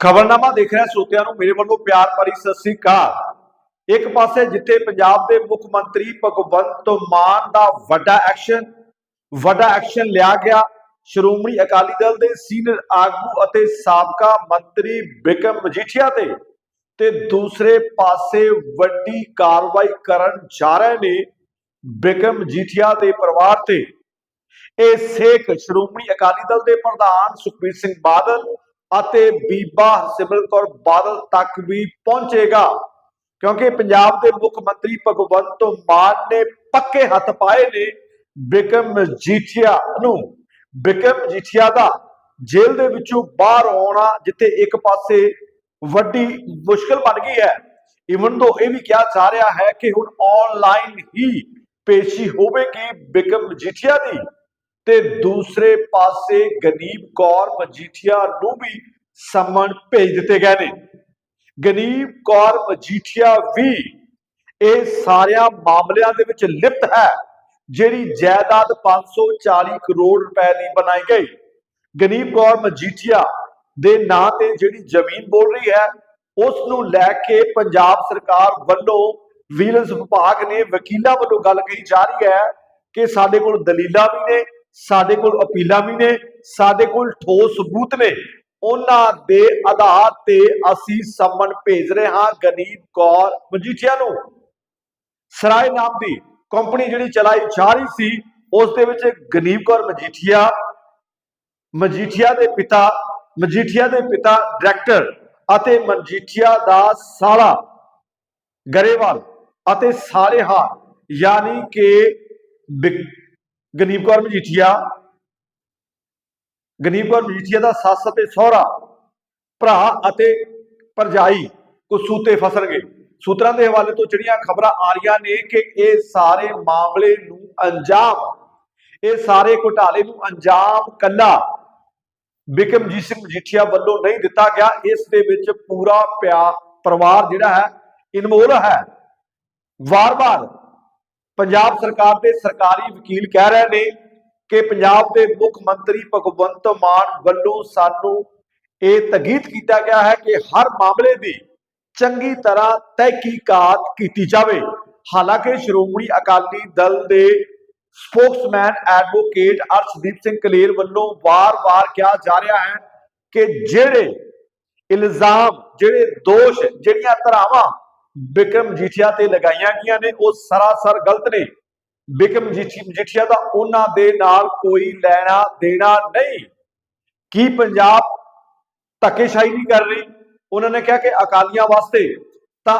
ਖਬਰਨਾਮਾ ਦੇਖ ਰਿਹਾ ਸਰੋਤਿਆਂ ਨੂੰ, ਮੇਰੇ ਵੱਲੋਂ ਪਿਆਰ ਭਰੀ ਸਤਿ ਸ੍ਰੀ ਅਕਾਲ। ਇੱਕ ਪਾਸੇ ਜਿੱਥੇ ਪੰਜਾਬ ਦੇ ਮੁੱਖ ਮੰਤਰੀ ਭਗਵੰਤ ਮਾਨ ਦਾ ਵੱਡਾ ਐਕਸ਼ਨ ਵੱਡਾ ਐਕਸ਼ਨ ਲਿਆ ਗਿਆ। ਸ਼੍ਰੋਮਣੀ ਅਕਾਲੀ ਦਲ ਦੇ ਸੀਨੀਅਰ ਆਗੂ ਅਤੇ ਸਾਬਕਾ ਮੰਤਰੀ ਬਿਕਮ ਮਜੀਠੀਆ ਤੇ ਤੇ ਦੂਸਰੇ ਪਾਸੇ ਵੱਡੀ ਕਾਰਵਾਈ ਕਰਨ ਜਾ ਰਹੇ ਨੇ ਬਿਕਮ ਮਜੀਠੀਆ ਦੇ ਪਰਿਵਾਰ ਤੇ। ਇਹ ਸੇਖ ਸ਼੍ਰੋਮਣੀ ਅਕਾਲੀ ਦਲ ਦੇ ਪ੍ਰਧਾਨ ਸੁਖਬੀਰ ਸਿੰਘ ਬਾਦਲ ਅਤੇ ਬੀਬਾ ਹਰਸਿਮਰਤ ਕੌਰ ਬਾਦਲ ਤੱਕ ਵੀ ਪਹੁੰਚੇਗਾ। ਕਿਉਂਕਿ ਪੰਜਾਬ ਦੇ ਮੁੱਖ ਮੰਤਰੀ ਭਗਵੰਤ ਮਾਨ ਨੇ ਪੱਕੇ ਹੱਥ ਪਾਏ ਨੇ ਬਿਕਮ ਮਜੀਠੀਆ ਨੂੰ। ਬਿਕਮ ਮਜੀਠੀਆ ਦਾ ਜੇਲ੍ਹ ਦੇ ਵਿੱਚੋਂ ਬਾਹਰ ਆਉਣਾ ਜਿੱਥੇ ਇੱਕ ਪਾਸੇ ਵੱਡੀ ਮੁਸ਼ਕਲ ਬਣ ਗਈ ਹੈ। ਇਵਨ ਤੋਂ ਇਹ ਵੀ ਕਿਹਾ ਜਾ ਰਿਹਾ ਹੈ ਕਿ ਹੁਣ ਆਨਲਾਈਨ ਹੀ ਪੇਸ਼ੀ ਹੋਵੇਗੀ ਬਿਕਮ ਮਜੀਠੀਆ ਦੀ। ਤੇ ਦੂਸਰੇ ਪਾਸੇ ਗਨੀਬ ਕੌਰ ਮਜੀਠੀਆ ਨੂੰ ਵੀ ਸਮਨ ਭੇਜ ਦਿੱਤੇ ਗਏ ਨੇ। ਗਨੀਬ ਕੌਰ ਮਜੀਠੀਆ ਵੀ ਇਹ ਸਾਰਿਆਂ ਮਾਮਲਿਆਂ ਦੇ ਵਿੱਚ ਲਿਪਤ ਹੈ, ਜਿਹੜੀ ਜਾਇਦਾਦ 540 ਕਰੋੜ ਰੁਪਏ ਦੀ ਬਣਾਈ ਗਈ। ਗਨੀਬ ਕੌਰ ਮਜੀਠੀਆ ਦੇ ਨਾਂ ਤੇ ਜਿਹੜੀ ਜ਼ਮੀਨ ਬੋਲ ਰਹੀ ਹੈ, ਉਸ ਨੂੰ ਲੈ ਕੇ ਪੰਜਾਬ ਸਰਕਾਰ ਵੱਲੋਂ ਵਿਜੀਲੈਂਸ ਵਿਭਾਗ ਨੇ ਵਕੀਲਾਂ ਵੱਲੋਂ ਗੱਲ ਕਹੀ ਜਾ ਰਹੀ ਹੈ ਕਿ ਸਾਡੇ ਕੋਲ ਦਲੀਲਾਂ ਵੀ ਨੇ ਸਾਡੇ ਕੋਲ ਅਪੀਲਾਂ ਵੀ ਨੇ, ਸਾਡੇ ਕੋਲ ਠੋਸ ਸਬੂਤ ਨੇ। ਉਹਨਾਂ ਦੇ ਆਧਾਰ ਤੇ ਅਸੀਂ ਸਮਨ ਭੇਜ ਰਹੇ ਹਾਂ ਗਨੀਬ ਕੌਰ ਮਜੀਠੀਆ ਨੂੰ। ਸਰਾਏ ਨਾਮ ਦੀ ਕੰਪਨੀ ਜਿਹੜੀ ਚਲਾਈ ਜਾ ਰਹੀ ਸੀ, ਉਸ ਦੇ ਵਿੱਚ ਗਨੀਬ ਕੌਰ ਮਜੀਠੀਆ ਮਜੀਠੀਆ ਦੇ ਪਿਤਾ, ਮਜੀਠੀਆ ਦੇ ਪਿਤਾ ਡਾਇਰੈਕਟਰ ਅਤੇ ਮਜੀਠੀਆ ਦਾ ਸਾਲਾ ਗਰੇਵਾਲ ਅਤੇ ਸਾਰੇ ਹਾਰ, ਯਾਨੀ ਕਿ ਗਨੀਬ ਕੌਰ ਮਜੀਠੀਆ। ਗਨੀਬ ਕੌਰ ਮਜੀਠੀਆ ਦਾ ਸੱਸ ਅਤੇ ਸਹੁਰਾ, ਭਰਾ ਅਤੇ ਭਰਜਾਈ ਕੁਸੂਤੇ ਫਸਣਗੇ ਸੂਤਰਾਂ ਦੇ ਹਵਾਲੇ ਤੋਂ ਜਿਹੜੀਆਂ ਖਬਰਾਂ ਆ ਰਹੀਆਂ ਨੇ ਕਿ ਇਹ ਸਾਰੇ ਮਾਮਲੇ ਨੂੰ ਅੰਜਾਮ, ਇਹ ਸਾਰੇ ਘੁਟਾਲੇ ਨੂੰ ਅੰਜਾਮ ਕੱਲਾ ਬਿਕਮਜੀਤ ਸਿੰਘ ਮਜੀਠੀਆ ਵੱਲੋਂ ਨਹੀਂ ਦਿੱਤਾ ਗਿਆ। ਇਸ ਦੇ ਵਿੱਚ ਪੂਰਾ ਪਿਆ ਪਰਿਵਾਰ ਜਿਹੜਾ ਹੈ ਇਨਵੋਲ ਹੈ। ਵਾਰ-ਵਾਰ ਪੰਜਾਬ ਸਰਕਾਰ ਦੇ ਸਰਕਾਰੀ ਵਕੀਲ ਕਹਿ ਰਹੇ ਨੇ ਕਿ ਪੰਜਾਬ ਦੇ ਮੁੱਖ ਮੰਤਰੀ ਭਗਵੰਤ ਮਾਨ ਵੱਲੋਂ ਸਾਨੂੰ ਇਹ ਤਗੀਤ ਕੀਤਾ ਗਿਆ ਹੈ ਕਿ ਹਰ ਮਾਮਲੇ ਦੀ ਚੰਗੀ ਤਰ੍ਹਾਂ ਤਹਿਕੀਕਾਤ ਕੀਤੀ ਜਾਵੇ। ਹਾਲਾਂਕਿ ਸ਼੍ਰੋਮਣੀ ਅਕਾਲੀ ਦਲ ਦੇ ਸਪੋਕਸਮੈਨ ਐਡਵੋਕੇਟ ਅਰਸ਼ਦੀਪ ਸਿੰਘ ਕਲੇਰ ਵੱਲੋਂ ਵਾਰ-ਵਾਰ ਕਿਹਾ ਜਾ ਰਿਹਾ ਹੈ ਕਿ ਜਿਹੜੇ ਇਲਜ਼ਾਮ, ਜਿਹੜੇ ਦੋਸ਼, ਜਿਹੜੀਆਂ ਧਰਾਵਾਂ ਬਿਕਰਮ ਜੀਠੀਆ ਤੇ ਲਗਾਈਆਂ ਗਈਆਂ ਨੇ, ਉਹ ਸਰਾਸਰ ਗਲਤ ਨੇ। ਬਿਕਰਮ ਜੀਠੀ ਦਾ ਉਹਨਾਂ ਦੇ ਨਾਲ ਕੋਈ ਲੈਣਾ ਦੇਣਾ ਨਹੀਂ। ਕੀ ਪੰਜਾਬ ਧੱਕੇਸ਼ਾਹੀ ਨਹੀਂ ਕਰ ਰਹੀ? ਉਹਨਾਂ ਨੇ ਕਿਹਾ ਕਿ ਅਕਾਲੀਆਂ ਵਾਸਤੇ ਤਾਂ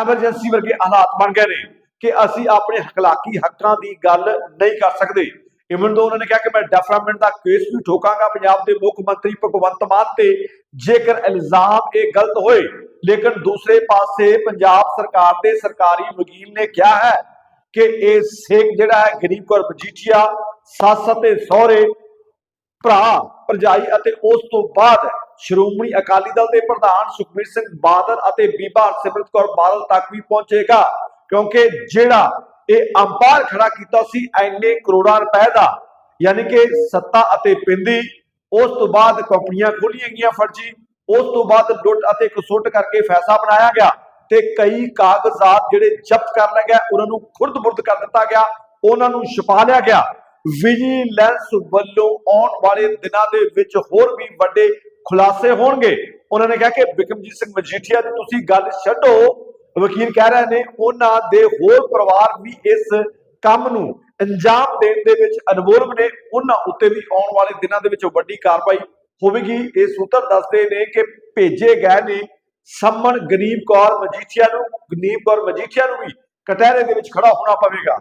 ਐਮਰਜੈਂਸੀ ਵਰਗੇ ਹਾਲਾਤ ਬਣ ਗਏ ਨੇ ਕਿ ਅਸੀਂ ਆਪਣੇ ਹਕਲਾਕੀ ਹੱਕਾਂ ਦੀ ਗੱਲ ਨਹੀਂ ਕਰ ਸਕਦੇ। ਇਵਨ ਤੋਂ ਉਹਨਾਂ ਨੇ ਕਿਹਾ ਕਿ ਮੈਂ ਡੈਫਰਾਮੈਂਟ ਦਾ ਕੇਸ ਵੀ ਠੋਕਾਂਗਾ। ਪੰਜਾਬ ਦੇ ਮੁੱਖ ਮੰਤਰੀ ਭਗਵੰਤ ਮਾਨ ਤੇ ਜੇਕਰ ਇਲਜ਼ਾਮ ਇਹ ਗਲਤ ਹੋਏ, ਲੇਕਿਨ ਦੂਸਰੇ ਪਾਸੇ ਪੰਜਾਬ ਸਰਕਾਰ ਦੇ ਸਰਕਾਰੀ ਵਕੀਲ ਨੇ ਕਿਹਾ ਹੈ ਕਿ ਇਹ ਸੇਖ ਜਿਹੜਾ ਹੈ, ਗਰੀਬ ਕੌਰ ਮਜੀਠੀਆ ਸੱਸ ਅਤੇ ਸਹੁਰੇ, ਭਰਾ, ਭਰਜਾਈ ਅਤੇ ਉਸ ਤੋਂ ਬਾਅਦ ਸ਼੍ਰੋਮਣੀ ਅਕਾਲੀ ਦਲ ਦੇ ਪ੍ਰਧਾਨ ਸੁਖਬੀਰ ਸਿੰਘ ਬਾਦਲ ਅਤੇ ਬੀਬਾ ਸਿਮਰਤ ਕੌਰ ਬਾਦਲ ਤੱਕ ਵੀ ਪਹੁੰਚੇਗਾ। ਕਿਉਂਕਿ ਜਿਹੜਾ ਇਹ ਅੰਪਾਇਰ ਖੜਾ ਕੀਤਾ ਸੀ, ਐਨੇ ਕਰੋੜਾਂ ਰੁਪਏ ਦਾ। ਯਾਨੀ ਕਿ ਸੱਤਾ ਅਤੇ ਪਿੰਦੀ ਉਸ ਤੋਂ ਬਾਅਦ ਕੰਪਨੀਆਂ ਖੋਲੀਆਂ ਗਈਆਂ ਫਰਜੀ ਉਸ ਤੋਂ ਬਾਅਦ ਲੁੱਟ ਅਤੇ ਕਸੁੱਟ ਕਰਕੇ ਫੈਸਲਾ ਬਣਾਇਆ ਗਿਆ ਤੇ ਕਈ ਕਾਗਜ਼ਾਤ ਜਿਹੜੇ ਜ਼ਬਤ ਕਰ ਲਏ ਗਏ ਉਹਨਾਂ ਨੂੰ ਖੁਰਦ-ਬੁਰਦ ਕਰ ਦਿੱਤਾ ਗਿਆ, ਉਹਨਾਂ ਨੂੰ ਛੁਪਾ ਲਿਆ ਗਿਆ। ਵਿਜੀਲੈਂਸ ਵੱਲੋਂ ਆਉਣ ਵਾਲੇ ਦਿਨਾਂ ਦੇ ਵਿੱਚ ਹੋਰ ਵੀ ਵੱਡੇ ਖੁਲਾਸੇ ਹੋਣਗੇ। ਉਹਨਾਂ ਨੇ ਕਿਹਾ ਕਿ ਬਿਕਮਜੀਤ ਸਿੰਘ ਮਜੀਠੀਆ ਦੀ ਤੁਸੀਂ ਗੱਲ ਛੱਡੋ ਵਕੀਲ ਕਹਿ ਰਹੇ ਨੇ, ਉਹਨਾਂ ਦੇ ਹੋਰ ਪਰਿਵਾਰ ਵੀ ਇਸ ਕੰਮ ਨੂੰ ਅੰਜਾਮ ਦੇਣ ਦੇ ਵਿੱਚ ਇਨਵੋਲਵ ਨੇ। ਉਹਨਾਂ ਉੱਤੇ ਵੀ ਆਉਣ ਵਾਲੇ ਦਿਨਾਂ ਦੇ ਵਿੱਚ ਵੱਡੀ ਕਾਰਵਾਈ ਹੋਵੇਗੀ। ਇਹ ਸੂਤਰ ਦੱਸਦੇ ਨੇ ਕਿ ਭੇਜੇ ਗਏ ਨੇ ਸੰਮਨ ਗਨੀਬ ਕੌਰ, ਮਜੀਠੀਆ ਨੂੰ। ਗਨੀਬ ਕੌਰ, ਮਜੀਠੀਆ ਨੂੰ ਵੀ ਕਟਹਿਰੇ ਦੇ ਵਿੱਚ ਖੜਾ ਹੋਣਾ ਪਵੇਗਾ।